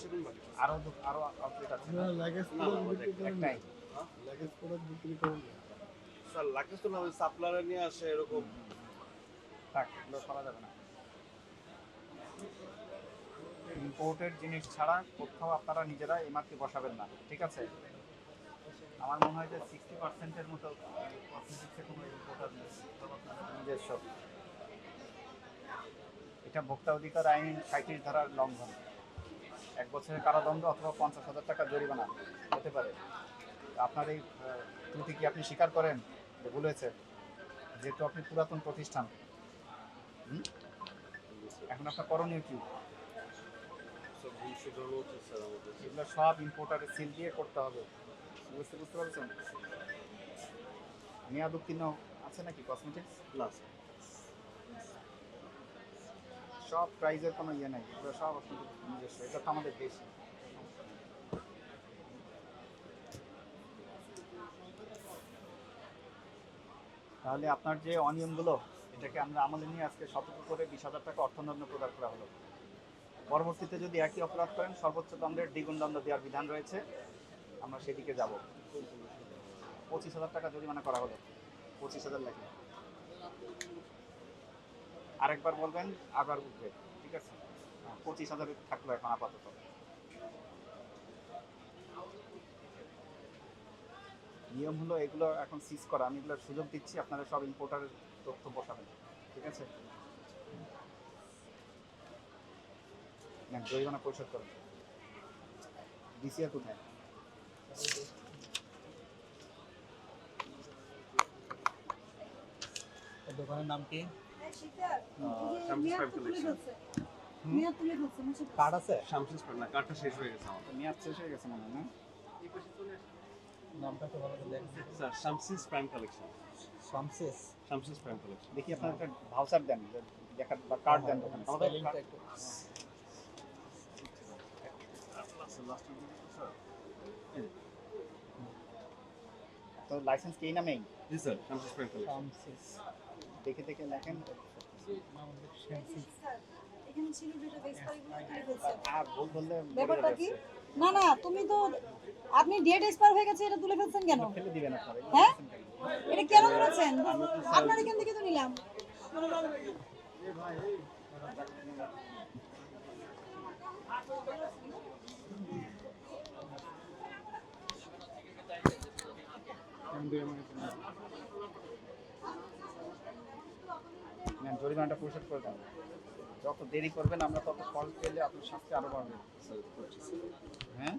সেগুন বাকি আরও আরও আউটলেট আছে না? লাগেজ না, প্রোডাক্ট আমাদের বিক্রি করেন না। একটাই। লাগেজ প্রোডাক্ট বিক্রি করেন স্যার লাগেজ তো না ওই সাপ্লায়ার নিয়ে আসে এরকম। থাক এগুলো করা যাবে না। ইম্পোর্টেড জিনিস ছাড়া কোথাও আপনারা নিজেরা এমআরপি বসাবেন না ঠিক আছে? আমার মনে হয় যে সিক্সটি পার্সেন্টের মতো ইম্পোর্টার নেই। সব নিজস্ব। এটা ভোক্তা অধিকার আইন সাঁত্রিশ ধারার লঙ্ঘন। এক বছরের কারাদণ্ড অথবা পঞ্চাশ হাজার টাকা জরিমানা হতে পারে। আপনার এই ত্রুটি কি আপনি স্বীকার করেন? যে ভুল হয়েছে? যেহেতু আপনি পুরাতন প্রতিষ্ঠান? এখন আপনার করণীয় কি? এগুলো সব ইম্পোর্টারের সিল দিয়ে করতে হবে। বুঝতে বুঝতে পারছেন? মেয়াদ উত্তীর্ণ আছে নাকি কসমেটিক্স স্যার। সব প্রাইজের কোনো ইয়ে নাই। এগুলো সব আপনাদের নিজস্ব। এটা তো আমাদের দেশ। তাহলে আপনার যে অনিয়মগুলো, এটাকে আমরা আমলে নিয়ে আজকে সতর্ক করে বিশ হাজার টাকা অর্থদণ্ড প্রদান করা হলো। পরবর্তীতে যদি একই অপরাধ করেন, সর্বোচ্চ দণ্ডের দ্বিগুণ দণ্ড দেওয়ার বিধান রয়েছে। আমরা সেদিকে যাব। পঁচিশ হাজার টাকা জরিমানা করা হলো। পঁচিশ হাজার লেখে। আরেকবার বলবেন আবার উঠবে ঠিক আছে? হ্যাঁ, পঁচিশ হাজার থাকল এখন আপাতত। নিয়ম হলো এগুলো এখন সিজ করা। আমি এগুলোর সুযোগ দিচ্ছি আপনারা সব ইম্পোর্টারের তথ্য বসাবেন ঠিক আছে? জরিমানা পরিশোধ করুন। ডিসিআর কোথায়? দোকানের নাম কি? কার্ড আছে? শামসুস পাইপ না কার্ডটা শেষ হয়ে গেছে আমাদের। মেয়াদ শেষ হয়ে গেছে মনে হয় না? নামটা তো ভালো করে দেখ sir Shamsis prime collection. Shamsis Shamsis prime collection. দেখি আপনার একটা ভাউচার দেন দেখার বা কার্ড দেন আমাদের একটু তো লাইসেন্স কি এই নামেই? জি স্যার শামসিস কালেকশন শামসিস। দেখে দেখে লেখেন। আর ভুল বললে ব্যাপারটা কি? না না তুমি তো আপনি ডেট এক্সপায়ার হয়ে গেছে এটা তুলে ফেলছেন কেন? ফেলে দিবেন আপনারা হ্যাঁ? এটা কেন করেছেন আপনার এখান থেকে তো নিলাম। জরিমানাটা পরিশোধ করে দেন। যত দেরি করবেন আমরা তত ফল পেলে আপনার স্বাস্থ্য আরও বাড়বে। হ্যাঁ?